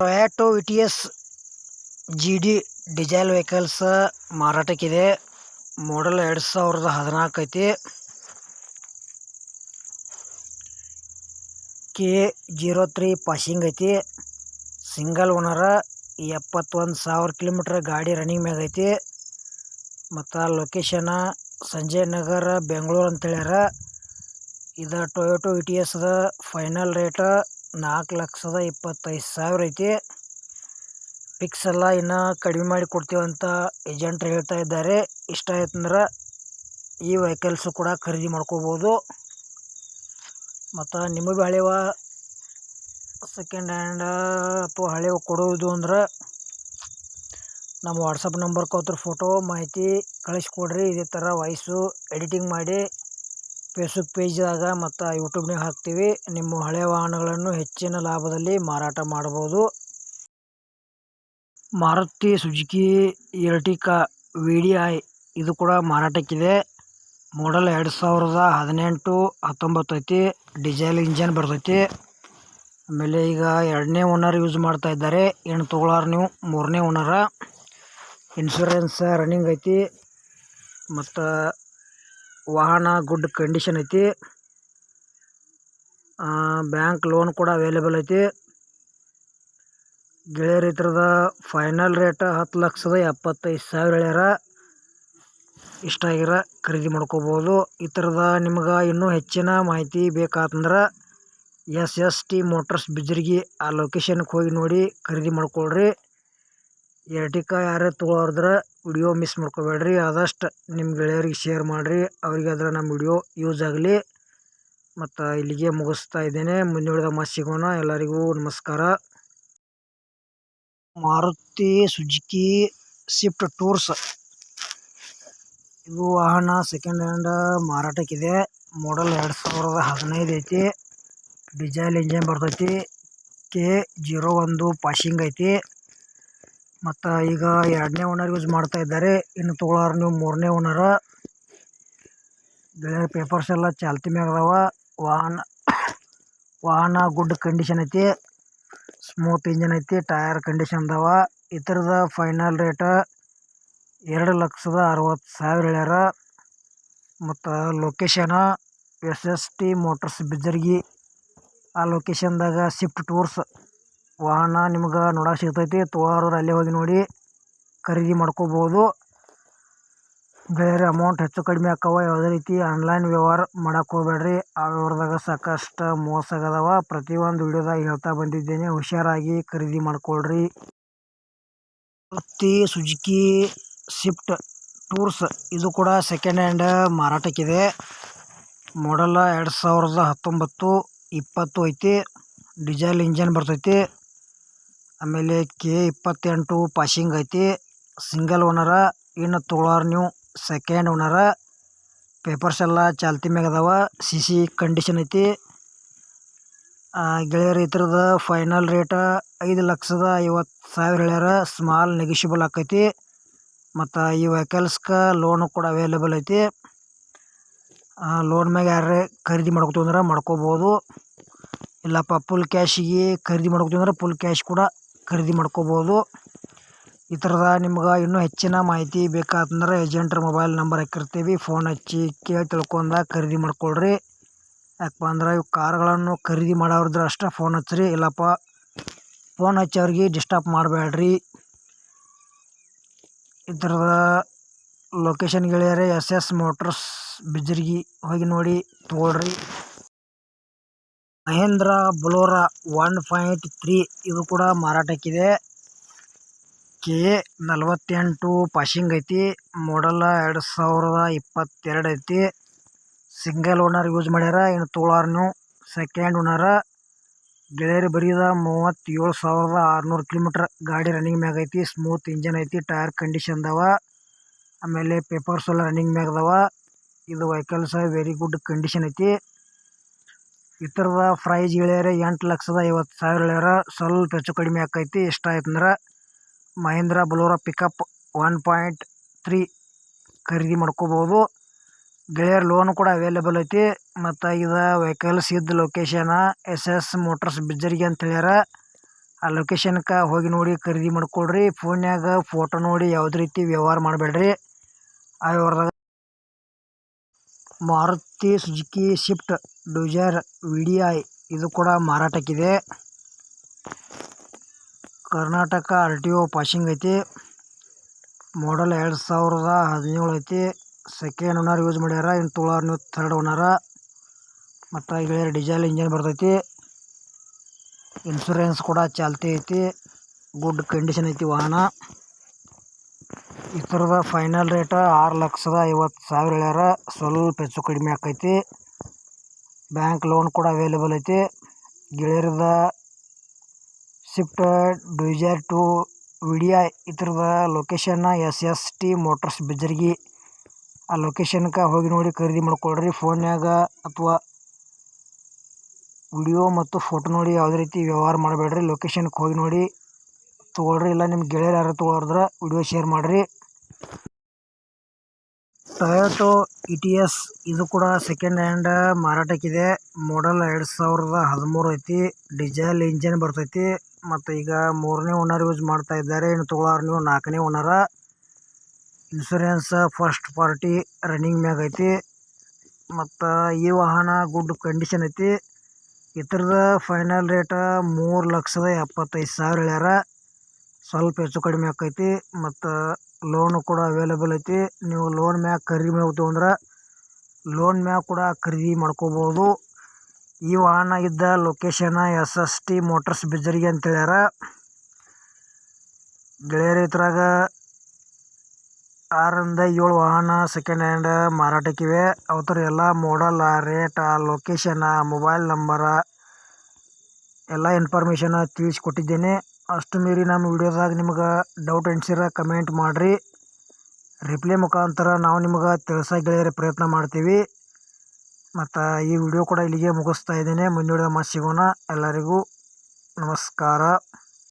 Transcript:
Toyota Etios G D diesel vehicles ಮಾರಾಟಕ್ಕಿದೆ. Model ಎರಡು ಸಾವಿರದ ಹದಿನಾಲ್ಕು ಐತಿ. ಕೆ ಜೀರೋ ತ್ರೀ ಪಾಸಿಂಗ್ ಐತಿ. ಸಿಂಗಲ್ ಓನರ ಎಪ್ಪತ್ತೊಂದು ಸಾವಿರ ಕಿಲೋಮೀಟ್ರ್ ಗಾಡಿ ರನ್ನಿಂಗ್ ಮ್ಯಾಗ ಐತಿ. ಮತ್ತು ಲೊಕೇಶನ ಸಂಜಯ್ ನಗರ, ಬೆಂಗಳೂರು ಅಂತ ಹೇಳ್ಯಾರ ಇದು ಟೊಯೋಟೊ ಇ ಟಿ ಅದ ಫೈನಲ್ ರೇಟ ನಾಲ್ಕು ಲಕ್ಷದ ಇಪ್ಪತ್ತೈದು ಸಾವಿರ ಐತಿ. ಫಿಕ್ಸ್ ಎಲ್ಲ ಇನ್ನೂ ಕಡಿಮೆ ಮಾಡಿ ಕೊಡ್ತೀವಂತ ಏಜೆಂಟ್ರು ಹೇಳ್ತಾ ಇದ್ದಾರೆ. ಇಷ್ಟ ಆಯ್ತಂದ್ರೆ ಈ ವೆಹಿಕಲ್ಸು ಕೂಡ ಖರೀದಿ ಮಾಡ್ಕೋಬೋದು. ಮತ್ತು ನಿಮಗೆ ಹಳೆವ ಸೆಕೆಂಡ್ ಹ್ಯಾಂಡ್ ಅಥವಾ ಹಳೆವು ಕೊಡೋದು ಅಂದ್ರೆ ನಮ್ಮ ವಾಟ್ಸಪ್ ನಂಬರ್ ಕೊತ್ರ ಫೋಟೋ ಮಾಹಿತಿ ಕಳಿಸ್ಕೊಡ್ರಿ ಇದೇ ಥರ ವಾಯ್ಸು ಎಡಿಟಿಂಗ್ ಮಾಡಿ ಫೇಸ್ಬುಕ್ ಪೇಜ್ದಾಗ ಮತ್ತು ಯೂಟ್ಯೂಬ್ನಾಗ ಹಾಕ್ತೀವಿ. ನಿಮ್ಮ ಹಳೆಯ ವಾಹನಗಳನ್ನು ಹೆಚ್ಚಿನ ಲಾಭದಲ್ಲಿ ಮಾರಾಟ ಮಾಡ್ಬೋದು. Maruti Suzuki Ertiga V D I ಇದು ಕೂಡ ಮಾರಾಟಕ್ಕಿದೆ. ಮಾಡಲ್ ಎರಡು ಸಾವಿರದ ಹದಿನೆಂಟು, ಹತ್ತೊಂಬತ್ತು ಐತಿ. ಡೀಸೆಲ್ ಇಂಜನ್ ಬರ್ತೈತಿ. ಆಮೇಲೆ ಈಗ ಎರಡನೇ ಓನರ್ ಯೂಸ್ ಮಾಡ್ತಾ ಇದ್ದಾರೆ. ಏನು ತೊಗೊಳಾರ ನೀವು ಮೂರನೇ ಓನರ ಇನ್ಶೂರೆನ್ಸ್ ರನ್ನಿಂಗ್ ಐತಿ. ಮತ್ತು ವಾಹನ, ಗುಡ್ ಕಂಡೀಷನ್ ಐತಿ. ಬ್ಯಾಂಕ್ ಲೋನ್ ಕೂಡ ಅವೈಲೇಬಲ್ ಐತಿ. ಗೆಳೆಯರ ಇದ್ರದ ಫೈನಲ್ ರೇಟ್ ಹತ್ತು ಲಕ್ಷದ ಎಪ್ಪತ್ತೈದು ಸಾವಿರ ಹೇಳ್ಯಾರ. ಇಷ್ಟ ಆಗಿರ ಖರೀದಿ ಮಾಡ್ಕೋಬೋದು. ಈ ಥರದ ನಿಮ್ಗೆ ಇನ್ನೂ ಹೆಚ್ಚಿನ ಮಾಹಿತಿ ಬೇಕಾತಂದ್ರೆ S S T motors Bijargi ಆ ಲೊಕೇಶನ್ಗೆ ಹೋಗಿ ನೋಡಿ ಖರೀದಿ ಮಾಡ್ಕೊಳ್ರಿ. ಎರ್ಟಿಕಾ ಯಾರು ತೊಗೊಳೋದ್ರೆ ವಿಡಿಯೋ ಮಿಸ್ ಮಾಡ್ಕೋಬೇಡ್ರಿ. ಆದಷ್ಟು ನಿಮ್ಮ ಗೆಳೆಯರಿಗೆ ಶೇರ್ ಮಾಡಿರಿ. ಅವರಿಗೆ ಅದರ ನಮ್ಮ ವಿಡಿಯೋ ಯೂಸ್ ಆಗಲಿ. ಮತ್ತು ಇಲ್ಲಿಗೆ ಮುಗಿಸ್ತಾ ಇದ್ದೇನೆ. ಮುಂದಿನ ಮತ್ತೆ ಸಿಗೋಣ. ಎಲ್ಲರಿಗೂ ನಮಸ್ಕಾರ. Maruti Suzuki Swift tours. ಇದು ವಾಹನ ಸೆಕೆಂಡ್ ಹ್ಯಾಂಡ್ ಮಾರಾಟಕ್ಕಿದೆ. ಮಾಡಲ್ ಎರಡು ಸಾವಿರದ ಹದಿನೈದು ಐತಿ. ಡಿಸೈಲ್ ಇಂಜಿನ್ ಬರ್ತೈತಿ. ಕೆ ಜೀರೋ ಒಂದು ಪಾಶಿಂಗ್ ಐತಿ. ಮತ್ತು ಈಗ ಎರಡನೇ ಓನರ್ ಯೂಸ್ ಮಾಡ್ತಾ ಇದ್ದಾರೆ. ಇನ್ನು ತೊಗೊಳೋರು ನೀವು ಮೂರನೇ ಓನರ ಬೇರೆ ಪೇಪರ್ಸ್ ಎಲ್ಲ ಚಾಲ್ತಿ ಮ್ಯಾಗ ಅದಾವ. ವಾಹನ ವಾಹನ ಗುಡ್ ಕಂಡೀಷನ್ ಐತಿ. ಸ್ಮೂತ್ ಇಂಜಿನ್ ಐತಿ ಟಯರ್ ಕಂಡೀಷನ್ ಅದಾವ. ಇತರದ ಫೈನಲ್ ರೇಟ ಎರಡು ಲಕ್ಷದ ಅರವತ್ತು ಸಾವಿರ ಹೇಳ್ಯಾರ. ಮತ್ತು location S S T motors Bijargi ಆ ಲೊಕೇಶನ್ದಾಗ ಶಿಫ್ಟ್ ಟೂರ್ಸ್ ವಾಹನ ನಿಮ್ಗೆ ನೋಡಕ್ಕೆ ಸಿಗ್ತೈತಿ. ತೊಗೊಳೋರು ಅಲ್ಲೇ ಹೋಗಿ ನೋಡಿ ಖರೀದಿ ಮಾಡ್ಕೋಬೋದು. ಬೇರೆ ಅಮೌಂಟ್ ಹೆಚ್ಚು ಕಡಿಮೆ ಆಕ್ಕವ. ಯಾವುದೇ ರೀತಿ ಆನ್ಲೈನ್ ವ್ಯವಹಾರ ಮಾಡಕ್ಕೆ ಹೋಗ್ಬೇಡ್ರಿ. ಆ ವ್ಯವಹಾರದಾಗ ಸಾಕಷ್ಟು ಮೋಸ ಆಗದವ. ಪ್ರತಿಯೊಂದು ವಿಡಿಯೋದಾಗ ಹೇಳ್ತಾ ಬಂದಿದ್ದೇನೆ. ಹುಷಾರಾಗಿ ಖರೀದಿ ಮಾಡ್ಕೊಳ್ರಿ. ಮಾರುತಿ ಸುಜುಕಿ ಸ್ವಿಫ್ಟ್ ಟೂರ್ಸ್ ಇದು ಕೂಡ ಸೆಕೆಂಡ್ ಹ್ಯಾಂಡ್ ಮಾರಾಟಕ್ಕಿದೆ. ಮಾಡಲ್ಲ ಎರಡು ಸಾವಿರದ ಹತ್ತೊಂಬತ್ತು, ಇಪ್ಪತ್ತು ಐತಿ. ಡೀಸೆಲ್ ಇಂಜನ್ ಬರ್ತೈತಿ. ಆಮೇಲೆ ಕೆ ಇಪ್ಪತ್ತೆಂಟು ಪಾಸಿಂಗ್ ಐತಿ. ಸಿಂಗಲ್ ಓನರ, ಇನ್ನು ತೊಗೊಳಾರ ನೀವು ಸೆಕೆಂಡ್ ಓನರ ಪೇಪರ್ಸ್ ಎಲ್ಲ ಚಾಲ್ತಿ ಮ್ಯಾಗ ಅದಾವ ಸಿ ಸಿ ಕಂಡೀಷನ್ ಐತಿ. ಗೆಳೆಯರ ಇದ್ರದ ಫೈನಲ್ ರೇಟ ಐದು ಲಕ್ಷದ ಐವತ್ತು ಸಾವಿರ ಹೇಳ್ಯಾರ ಸ್ಮಾಲ್ ನೆಗಿಷಿಬಲ್ ಆಕೈತಿ. ಮತ್ತು ಈ ವೆಹಿಕಲ್ಸ್ಗೆ ಲೋನು ಕೂಡ ಅವೈಲೇಬಲ್ ಐತಿ. ಲೋನ್ ಮ್ಯಾಗ ಯಾರೇ ಖರೀದಿ ಮಾಡ್ಕೊತೀವಿ ಅಂದ್ರೆ ಮಾಡ್ಕೋಬೋದು. ಇಲ್ಲಪ್ಪ ಫುಲ್ ಕ್ಯಾಶಿಗೆ ಖರೀದಿ ಮಾಡ್ಕೊತೀವಿ ಅಂದ್ರೆ ಫುಲ್ ಕ್ಯಾಶ್ ಕೂಡ ಖರೀದಿ ಮಾಡ್ಕೋಬೋದು. ಈ ಥರದ ನಿಮ್ಗೆ ಇನ್ನೂ ಹೆಚ್ಚಿನ ಮಾಹಿತಿ ಬೇಕಾತಂದ್ರೆ ಏಜೆಂಟ್ರ ಮೊಬೈಲ್ ನಂಬರ್ ಹಾಕಿರ್ತೀವಿ. ಫೋನ್ ಹಚ್ಚಿ ಕೇಳಿ ತಿಳ್ಕೊಂಡ ಖರೀದಿ ಮಾಡ್ಕೊಳ್ರಿ. ಯಾಕಪ್ಪ ಅಂದ್ರೆ ಇವು ಕಾರ್ಗಳನ್ನು ಖರೀದಿ ಮಾಡೋರಿದ್ರೆ ಅಷ್ಟೇ ಫೋನ್ ಹಚ್ಚಿರಿ. ಇಲ್ಲಪ್ಪ ಫೋನ್ ಹಚ್ಚಿ ಅವ್ರಿಗೆ ಡಿಸ್ಟರ್ಬ್ ಮಾಡಬೇಡ್ರಿ ಈ ಥರದ ಲೊಕೇಶನ್ ಗೆಳೆಯರೆ, ಎಸ್ ಎಸ್ ಮೋಟರ್ಸ್ ಬಿಜರ್ಗಿ ಹೋಗಿ ನೋಡಿ ತೊಗೊಳ್ರಿ. Mahindra Bolero one point three ಇದು ಕೂಡ ಮಾರಾಟಕ್ಕಿದೆ. ಕೆ ನಲವತ್ತೆಂಟು ಪಾಸಿಂಗ್ ಐತಿ ಮಾಡಲ್ಲ ಎರಡು ಸಾವಿರದ ಇಪ್ಪತ್ತೆರಡು ಐತಿ. ಸಿಂಗಲ್ ಓನರ್ ಯೂಸ್ ಮಾಡ್ಯಾರ, ಇನ್ನು ತೋಳಾರ್ನು ಸೆಕೆಂಡ್ ಓನರ ಗೆಳೆಯರು ಬರೀದ ಮೂವತ್ತೇಳು ಸಾವಿರದ ಆರುನೂರು ಕಿಲೋಮೀಟ್ರ್ ಗಾಡಿ ರನ್ನಿಂಗ್ ಮ್ಯಾಗ ಐತಿ ಸ್ಮೂತ್ ಇಂಜನ್ ಐತಿ ಟೈರ್ ಕಂಡೀಷನ್ ಅದಾವ. ಆಮೇಲೆ ಪೇಪರ್ಸ್ ಎಲ್ಲ ರನ್ನಿಂಗ್ ಮ್ಯಾಗ ಅದಾವ. ಇದು ವೆಹಿಕಲ್ಸ್ ವೆರಿ ಗುಡ್ ಕಂಡೀಷನ್ ಐತಿ. ಈ ಥರದ ಪ್ರೈಸ್ ಹೇಳ್ಯಾರ ಎಂಟು ಲಕ್ಷದ ಐವತ್ತು ಸಾವಿರ ಹೇಳ್ಯಾರ. ಸ್ವಲ್ಪ ಹೆಚ್ಚು ಕಡಿಮೆ ಆಕೈತಿ. ಇಷ್ಟ ಆಯ್ತಂದ್ರ Mahindra Bolero pickup one point three ಖರೀದಿ ಮಾಡ್ಕೋಬೋದು. ಗೆಳೆಯರ್ ಲೋನ್ ಕೂಡ ಅವೈಲೇಬಲ್ ಐತಿ. ಮತ್ತು ಇದು ವೆಹಿಕಲ್ಸ್ ಇದ್ದ ಲೊಕೇಶನ್ ಎಸ್ ಎಸ್ ಮೋಟರ್ಸ್ ಬಿಜ್ಜರಿಗೆ ಅಂತ ಹೇಳ್ಯಾರ. ಆ ಲೊಕೇಶನ್ಗೆ ಹೋಗಿ ನೋಡಿ ಖರೀದಿ ಮಾಡ್ಕೊಳ್ರಿ ಫೋನ್ಯಾಗ ಫೋಟೋ ನೋಡಿ ಯಾವುದೇ ರೀತಿ ವ್ಯವಹಾರ ಮಾಡಬೇಡ್ರಿ. ಆ ವ್ಯವಹಾರದಾಗ Maruti Suzuki Swift Dzire VDI ಇದು ಕೂಡ ಮಾರಾಟಕ್ಕಿದೆ. Karnataka R T O passing ಐತಿ. ಮಾಡಲ್ ಎರಡು ಸಾವಿರದ ಹದಿನೇಳು ಐತಿ. ಸೆಕೆಂಡ್ ಓನರ್ ಯೂಸ್ ಮಾಡ್ಯಾರ, ಇನ್ನು ತೊಳಾರ್ ನೀವು ಥರ್ಡ್ ಓನರ. ಮತ್ತು ಗೆಳೆಯರ ಡೀಸೆಲ್ ಇಂಜಿನ್ ಬರ್ತೈತಿ. ಇನ್ಶೂರೆನ್ಸ್ ಕೂಡ ಚಾಲ್ತಿ ಐತಿ. ಗುಡ್ ಕಂಡೀಷನ್ ಐತಿ ವಾಹನ. ಇದ್ರದ ಫೈನಲ್ ರೇಟ್ ಆರು ಲಕ್ಷದ ಐವತ್ತು ಸಾವಿರ ಹೇಳ್ಯಾರ. ಸ್ವಲ್ಪ ಹೆಚ್ಚು ಕಡಿಮೆ ಆಕೈತಿ. ಬ್ಯಾಂಕ್ ಲೋನ್ ಕೂಡ ಅವೈಲೇಬಲ್ ಐತಿ. ಗೆಳೆಯರದ Swift Dzire to ವಿಡಿಯಾ ಇದ್ರದ location S S T motors Bijargi ಆ ಲೊಕೇಶನ್ಗೆ ಹೋಗಿ ನೋಡಿ ಖರೀದಿ ಮಾಡ್ಕೊಳ್ರಿ. ಫೋನ್ಯಾಗ ಅಥವಾ ವಿಡಿಯೋ ಮತ್ತು ಫೋಟೋ ನೋಡಿ ಯಾವುದೇ ರೀತಿ ವ್ಯವಹಾರ ಮಾಡಬೇಡ್ರಿ. ಲೊಕೇಶನ್ಗೆ ಹೋಗಿ ನೋಡಿ ತೊಗೊಳ್ರಿ. ಇಲ್ಲ ನಿಮ್ಮ ಗೆಳೆಯರು ಯಾರು ತೊಗೊಳೋದ್ರ ವಿಡಿಯೋ ಶೇರ್ ಮಾಡಿರಿ. ಟೊಯೋಟೊ ಇ ಟಿ ಎಸ್ ಇದು ಕೂಡ ಸೆಕೆಂಡ್ ಹ್ಯಾಂಡ್ ಮಾರಾಟಕ್ಕಿದೆ. ಮಾಡಲ್ ಎರಡು ಸಾವಿರದ ಹದಿಮೂರು ಐತಿ. ಡೀಸೆಲ್ ಇಂಜಿನ್ ಬರ್ತೈತಿ. ಮತ್ತು ಈಗ ಮೂರನೇ ಓನರ್ ಯೂಸ್ ಮಾಡ್ತಾ ಇದ್ದಾರೆ. ಇನ್ನು ತೊಗೊಳೋರು ನೀವು ನಾಲ್ಕನೇ ಓನರ ಇನ್ಸೂರೆನ್ಸ್ ಫಸ್ಟ್ ಪಾರ್ಟಿ ರನ್ನಿಂಗ್ ಮ್ಯಾಗ ಐತಿ. ಮತ್ತು ಈ ವಾಹನ ಗುಡ್ ಕಂಡೀಷನ್ ಐತಿ. ಇದ್ರದ ಫೈನಲ್ ರೇಟ ಮೂರು ಲಕ್ಷದ ಎಪ್ಪತ್ತೈದು ಸಾವಿರ ಹೇಳ್ಯಾರ. ಸ್ವಲ್ಪ ಹೆಚ್ಚು ಕಡಿಮೆ ಆಕೈತಿ. ಮತ್ತು ಲೋನು ಕೂಡ ಅವೈಲೇಬಲ್ ಐತಿ. ನೀವು ಲೋನ್ ಮ್ಯಾಗ ಖರೀದಿ ಮಾಡ್ತೀವಿ ಅಂದ್ರೆ ಲೋನ್ ಮ್ಯಾಗ ಕೂಡ ಖರೀದಿ ಮಾಡ್ಕೋಬೋದು. ಈ ವಾಹನ ಇದ್ದ location S S T motors ಬಿಜರಿಗೆ ಅಂತ ಹೇಳ್ಯಾರ. ಗೆಳೆಯರ ಇದ್ರಾಗ ಆರರಿಂದ ಏಳು ವಾಹನ ಸೆಕೆಂಡ್ ಹ್ಯಾಂಡ್ ಮಾರಾಟಕ್ಕಿವೆ ಅವತ್ತರ ಎಲ್ಲ ಮೋಡಲ್ ರೇಟ ಲೊಕೇಶನ ಮೊಬೈಲ್ ನಂಬರ ಎಲ್ಲ ಇನ್ಫಾರ್ಮೇಷನ್ ತಿಳಿಸ್ಕೊಟ್ಟಿದ್ದೇನೆ. ಅಷ್ಟು ಮೀರಿ ನಮ್ಮ ವಿಡಿಯೋದಾಗ ನಿಮ್ಗೆ ಡೌಟ್ ಅನ್ಸಿರ ಕಮೆಂಟ್ ಮಾಡಿರಿ. ರಿಪ್ಲೈ ಮುಖಾಂತರ ನಾವು ನಿಮ್ಗೆ ತಿಳಿಸೋಕೆ ಗೆಳೆಯರೆ ಪ್ರಯತ್ನ ಮಾಡ್ತೀವಿ. ಮತ್ತು ಈ ವಿಡಿಯೋ ಕೂಡ ಇಲ್ಲಿಗೆ ಮುಗಿಸ್ತಾ ಇದ್ದೀನಿ. ಮುಂದಿನ ಮತ್ತೆ ಸಿಗೋಣ. ಎಲ್ಲರಿಗೂ ನಮಸ್ಕಾರ.